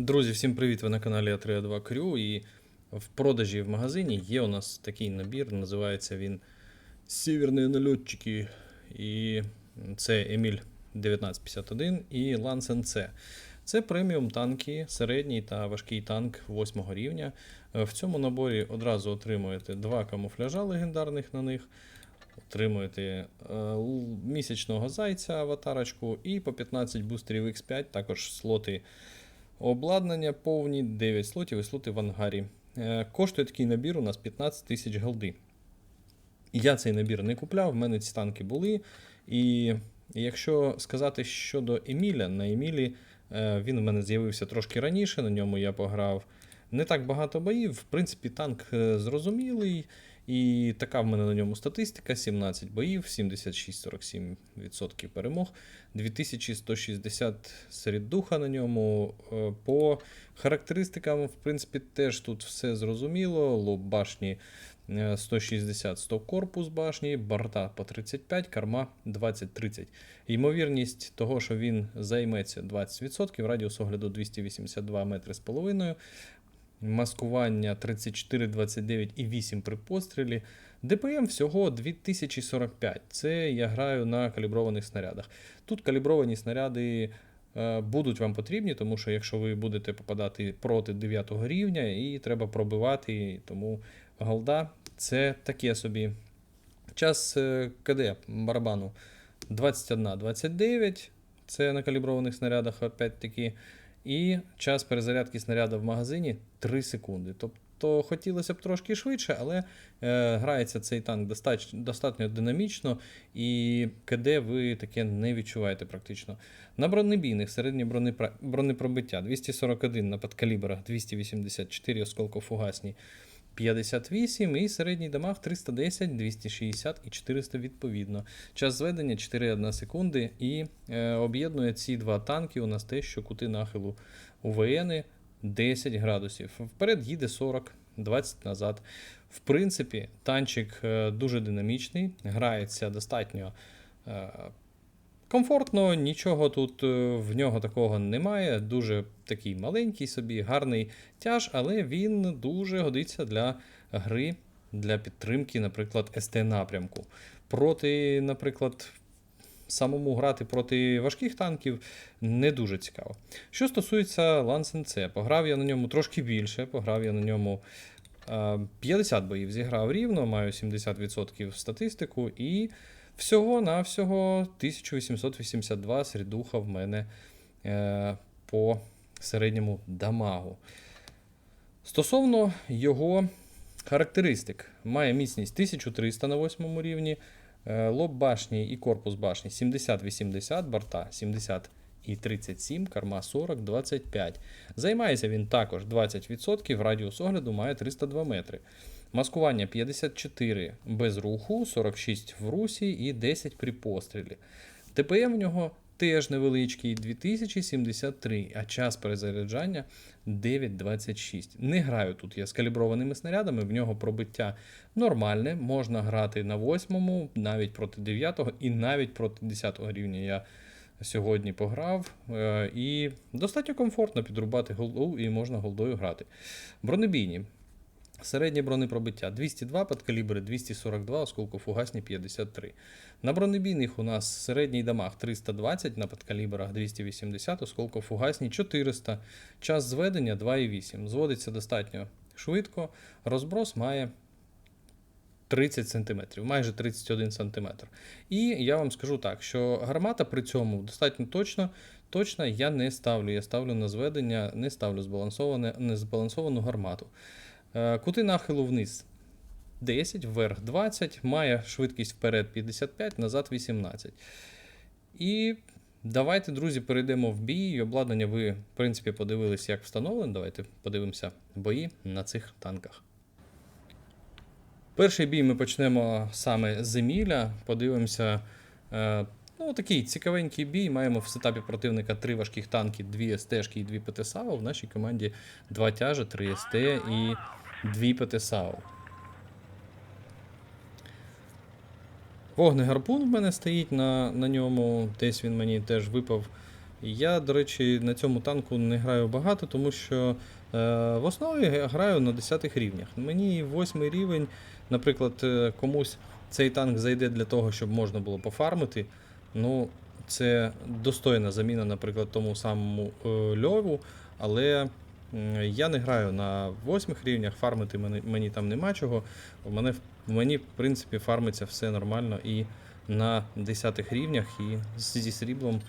Друзі, всім привіт! Ви на каналі А32 Крю. І в продажі в магазині є у нас такий набір, називається він Сіверні нальотчики. І це Еміль 1951 і Лансен С. Це преміум танки, середній та важкий танк 8 рівня. В цьому наборі одразу отримуєте два камуфляжа легендарних на них. Отримуєте е, місячного зайця аватарочку і по 15 бустерів X5, також слоти Обладнання повні, 9 слотів і слоти в ангарі. Е, Коштує такий набір у нас 15 тисяч голди. Я цей набір не купляв, в мене ці танки були. І якщо сказати щодо Еміля, на Емілі е, він у мене з'явився трошки раніше, на ньому я пограв не так багато боїв. В принципі, танк е, зрозумілий. І така в мене на ньому статистика: 17 боїв, 76-47% перемог, 2160 серед духа на ньому. Е, По характеристикам, в принципі, теж тут все зрозуміло. Лоб башні е, 160 100 корпус башні, борта по 35, карма 20-30. Ймовірність того, що він займеться 20%, радіус огляду 282 метри з половиною. Маскування 34, 29 і 8 при пострілі. ДПМ всього 2045. Це я граю на каліброваних снарядах. Тут калібровані снаряди е, будуть вам потрібні, тому що якщо ви будете попадати проти 9 рівня, і треба пробивати, тому голда це таке собі. Час е, КД барабану 21-29. Це на каліброваних снарядах, опять-таки. І час перезарядки снаряду в магазині 3 секунди. Тобто хотілося б трошки швидше, але е, грається цей танк достатньо, достатньо динамічно, і КД ви таке не відчуваєте практично. На бронебійних середнє бронепробиття 241 на подкалібрах, 284 осколкофугасні. 58 і середній дамаг 310, 260 і 400 відповідно. Час зведення 4,1 секунди і е, об'єднує ці два танки у нас те, що кути нахилу УВН 10 градусів. Вперед їде 40, 20 назад. В принципі, танчик е, дуже динамічний, грається достатньо е, комфортно, нічого тут е, в нього такого немає. Дуже такий маленький собі, гарний тяж, але він дуже годиться для гри, для підтримки, наприклад, СТ-напрямку. Проти, наприклад, самому грати проти важких танків не дуже цікаво. Що стосується Лансен С, пограв я на ньому трошки більше, пограв я на ньому. е, 50 боїв зіграв рівно, маю 70% статистику, і всього-навсього 1882 середуха в мене е, по середньому дамагу. Стосовно його характеристик, має міцність 1300 на 8 рівні, е, лоб башні і корпус башні 70-80, борта 70 і 37, карма 40, 25. Займається він також 20%, радіус огляду має 302 метри. Маскування 54 без руху, 46 в русі і 10 при пострілі. ТПМ в нього теж невеличкий 2073, а час перезаряджання 9.26. Не граю тут я з каліброваними снарядами, в нього пробиття нормальне, можна грати на 8, навіть проти 9 і навіть проти 10 рівня я сьогодні пограв. Е, І достатньо комфортно підрубати голду і можна голдою грати. Бронебійні. Середнє бронепробиття 202 подкалібри, 242, осколкофугасні 53. На бронебійних у нас середній дамаг 320, на подкалібрах 280, осколкофугасні 400. Час зведення 2,8. Зводиться достатньо швидко. Розброс має 30 см, майже 31 см. І я вам скажу так, що гармата при цьому достатньо точно. Точно я не ставлю. Я ставлю на зведення, не ставлю збалансоване, незбалансовану гармату. Е, Кути нахилу вниз 10, вверх 20, має швидкість вперед 55, назад 18. І давайте, друзі, перейдемо в бій. Обладнання ви, в принципі, подивились, як встановлено. Давайте подивимося бої на цих танках. Перший бій ми почнемо саме з Еміля. Подивимося. Е, ну, такий цікавенький бій. Маємо в сетапі противника три важких танки, дві СТ-шки і дві ПТСАУ. В нашій команді два тяжа, три СТ і дві ПТСАУ. Вогнегарпун в мене стоїть на, на ньому. Десь він мені теж випав Я, до речі, на цьому танку не граю багато, тому що е, в основі граю на 10 рівнях. Мені 8 рівень, наприклад, е, комусь цей танк зайде для того, щоб можна було пофармити. Ну, це достойна заміна, наприклад, тому самому е, льову, але я не граю на 8 рівнях, фармити мені, мені там нема чого. У мене, в мені, в принципі, фармиться все нормально і на 10 рівнях, і зі сріблом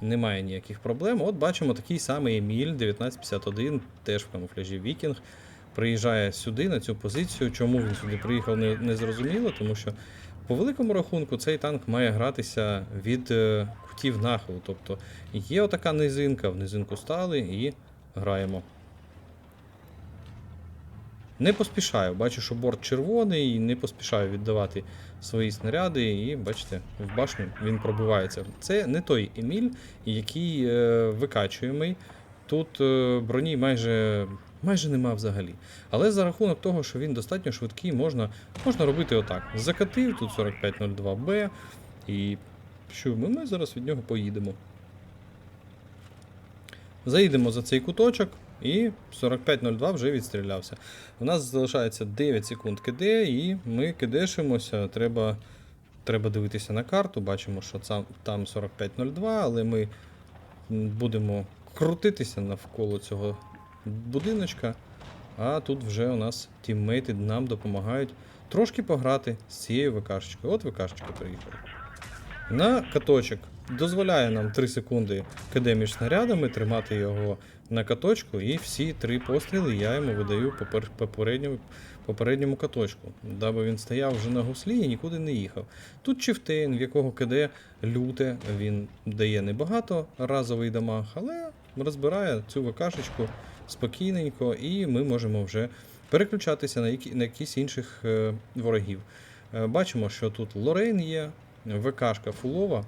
немає ніяких проблем. От бачимо такий самий Еміль 1951, теж в камуфляжі Вікінг. Приїжджає сюди, на цю позицію. Чому він сюди приїхав, не, не зрозуміло, тому що по великому рахунку цей танк має гратися від е, кутів нахилу. Тобто є отака низинка, в низинку стали і граємо. Не поспішаю, бачу, що борт червоний, не поспішаю віддавати свої снаряди, і бачите, в башню він пробивається. Це не той Еміль, який е, викачуємий. Тут е, броні майже, майже нема взагалі. Але за рахунок того, що він достатньо швидкий, можна, можна робити отак. Закатив, тут 4502Б, і що ми, ми зараз від нього поїдемо. Заїдемо за цей куточок і 4502 вже відстрілявся. У нас залишається 9 секунд КД, і ми кидешимося. Треба, треба дивитися на карту. Бачимо, що там, там 4502, але ми будемо крутитися навколо цього будиночка. А тут вже у нас тіммейти нам допомагають трошки пограти з цією ВКшечкою. От ВКшечка приїхала. На каточок дозволяє нам 3 секунди КД між снарядами, тримати його на каточку, і всі три постріли я йому видаю по попередньому, попередньому каточку, даби він стояв вже на гуслі і нікуди не їхав. Тут Чифтейн, в якого КД люте, він дає небагато разовий дамаг, але розбирає цю ВКшечку спокійненько, і ми можемо вже переключатися на, які, на якісь інших е, ворогів. Е, бачимо, що тут Лорейн є, ВКшка фулова,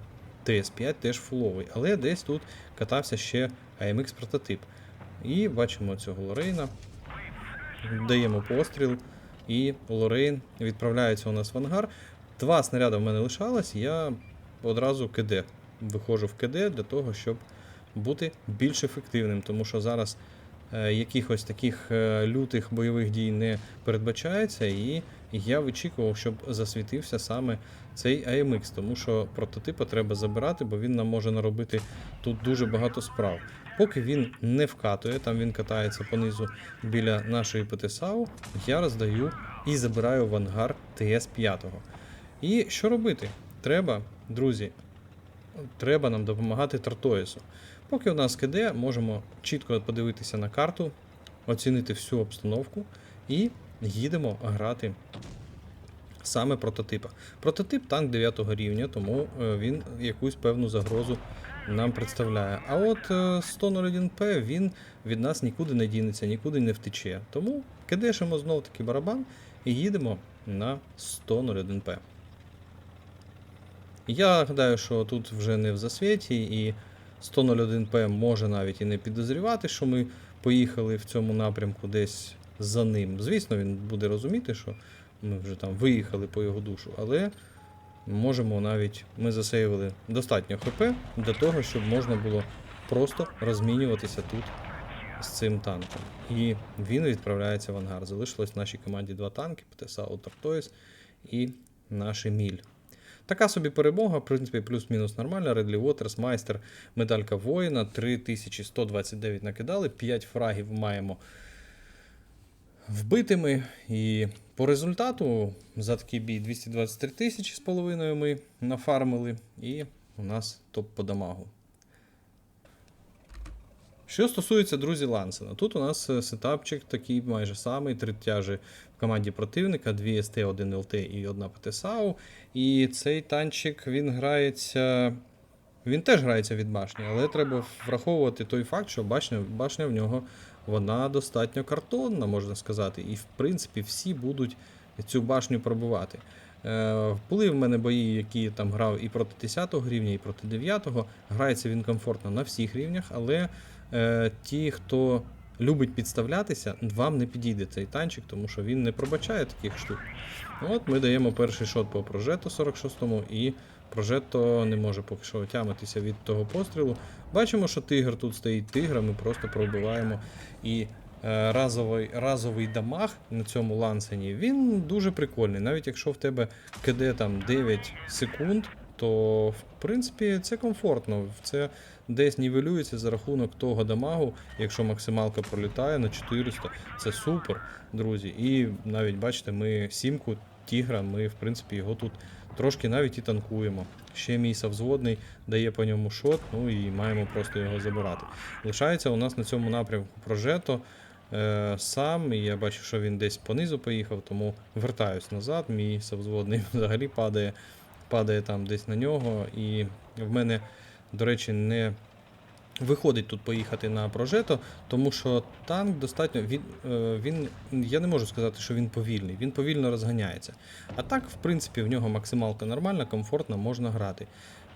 ТС5 теж фуловий, але десь тут катався ще AMX прототип. І бачимо цього Лорейна. Даємо постріл, і Лорейн відправляється у нас в ангар. Два снаряди в мене лишалось, я одразу КД. Виходжу в КД для того, щоб бути більш ефективним, тому що зараз е, якихось таких е, лютих бойових дій не передбачається, і я вичікував, щоб засвітився саме цей AMX, тому що прототипа треба забирати, бо він нам може наробити тут дуже багато справ. Поки він не вкатує, там він катається понизу біля нашої ПТСАУ, я роздаю і забираю в ангар ТС-5. І що робити? Треба, друзі, треба нам допомагати Тартоїсу. Поки у нас КД, можемо чітко подивитися на карту, оцінити всю обстановку і їдемо грати саме прототипа. Прототип танк 9 рівня, тому е, він якусь певну загрозу нам представляє. А от е, 101П він від нас нікуди не дінеться, нікуди не втече. Тому кидешимо знов таки барабан і їдемо на 101П. Я гадаю, що тут вже не в засвіті, і 101П може навіть і не підозрівати, що ми поїхали в цьому напрямку десь за ним. Звісно, він буде розуміти, що ми вже там виїхали по його душу, але можемо навіть ми засейвили достатньо ХП для того, щоб можна було просто розмінюватися тут з цим танком. І він відправляється в ангар. Залишилось в нашій команді два танки: ПТСА Тартоїс і наш Еміль. Така собі перемога, в принципі, плюс-мінус нормальна. Редлі Уотерс, майстер, медалька воїна, 3129 накидали, 5 фрагів маємо вбитими. І по результату за такий бій 223 тисячі з половиною ми нафармили, і у нас топ по дамагу. Що стосується друзі Лансена, тут у нас е, сетапчик такий майже самий, три тяжі в команді противника, 2 СТ, 1 ЛТ і одна ПТСАУ. І цей танчик він грається. Він теж грається від башні, але треба враховувати той факт, що башня, башня в нього вона достатньо картонна, можна сказати, і в принципі всі будуть цю башню пробивати. Е, були в мене бої, які там грав і проти 10 рівня, і проти 9-го. Грається він комфортно на всіх рівнях, але е, ті, хто любить підставлятися, вам не підійде цей танчик, тому що він не пробачає таких штук. От ми даємо перший шот по прожету 46-му і Прожетто не може поки що отямитися від того пострілу. Бачимо, що тигр тут стоїть тигра, ми просто пробиваємо. І е, разовий, разовий дамаг на цьому лансені, він дуже прикольний. Навіть якщо в тебе КД там 9 секунд, то в принципі це комфортно. Це десь нівелюється за рахунок того дамагу, якщо максималка пролітає на 400. Це супер, друзі. І навіть бачите, ми сімку тігра, ми в принципі його тут трошки навіть і танкуємо. Ще мій совзводний дає по ньому шот, ну і маємо просто його забирати. Лишається у нас на цьому напрямку прожето е, сам, і я бачу, що він десь понизу поїхав, тому вертаюсь назад. Мій совзводний взагалі падає, падає там десь на нього. І в мене, до речі, не виходить тут поїхати на прожето, тому що танк достатньо. Він, е, він, я не можу сказати, що він повільний, він повільно розганяється. А так, в принципі, в нього максималка нормальна, комфортно, можна грати.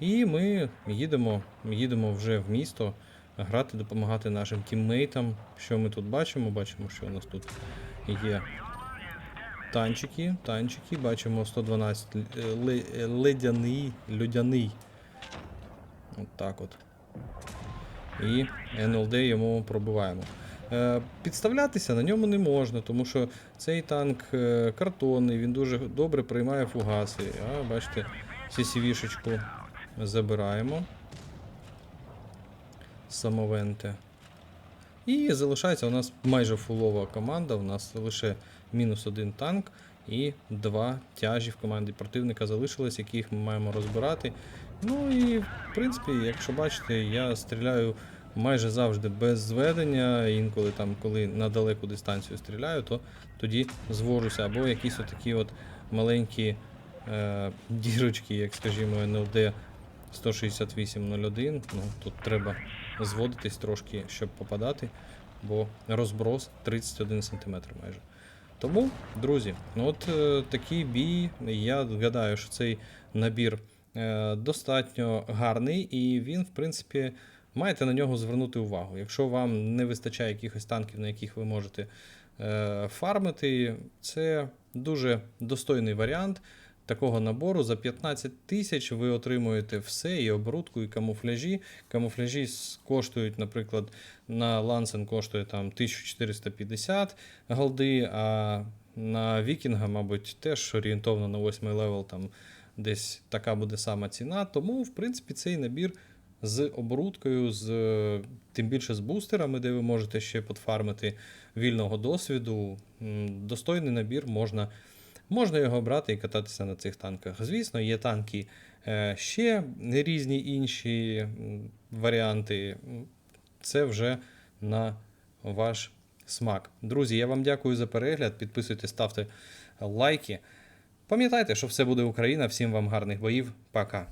І ми їдемо, їдемо вже в місто грати, допомагати нашим тіммейтам. Що ми тут бачимо? Бачимо, що у нас тут є танчики, танчики, бачимо 112 ледяний, льодяний. От так от. І НЛД йому пробиваємо. Е, Підставлятися на ньому не можна, тому що цей танк е, картонний, він дуже добре приймає фугаси. А бачите, CCV-шечку забираємо. Самовенте. І залишається у нас майже фулова команда. У нас лише мінус один танк і два тяжі в команді противника залишились, яких ми маємо розбирати. Ну і в принципі, якщо бачите, я стріляю майже завжди без зведення. Інколи там, коли на далеку дистанцію стріляю, то тоді звожуся. Або якісь отакі от маленькі е, дірочки, як скажімо, НЛД 16801. Ну, тут треба зводитись трошки, щоб попадати, бо розброс 31 см майже. Тому, друзі, ну от е, такий бій. Я гадаю, що цей набір достатньо гарний, і він, в принципі, маєте на нього звернути увагу. Якщо вам не вистачає якихось танків, на яких ви можете е, фармити, це дуже достойний варіант такого набору. За 15 тисяч ви отримуєте все, і оборудку, і камуфляжі. Камуфляжі коштують, наприклад, на Лансен коштує там 1450 голди, а на Вікінга, мабуть, теж орієнтовно на 8 левел там десь така буде сама ціна. Тому, в принципі, цей набір з оборудкою, з, е, тим більше з бустерами, де ви можете ще подфармити вільного досвіду. Достойний набір можна, можна його брати і кататися на цих танках. Звісно, є танки е, ще різні інші варіанти. Це вже на ваш смак. Друзі, я вам дякую за перегляд. Підписуйтесь, ставте лайки. Пам'ятайте, що все буде Україна. Всім вам гарних боїв. Пока.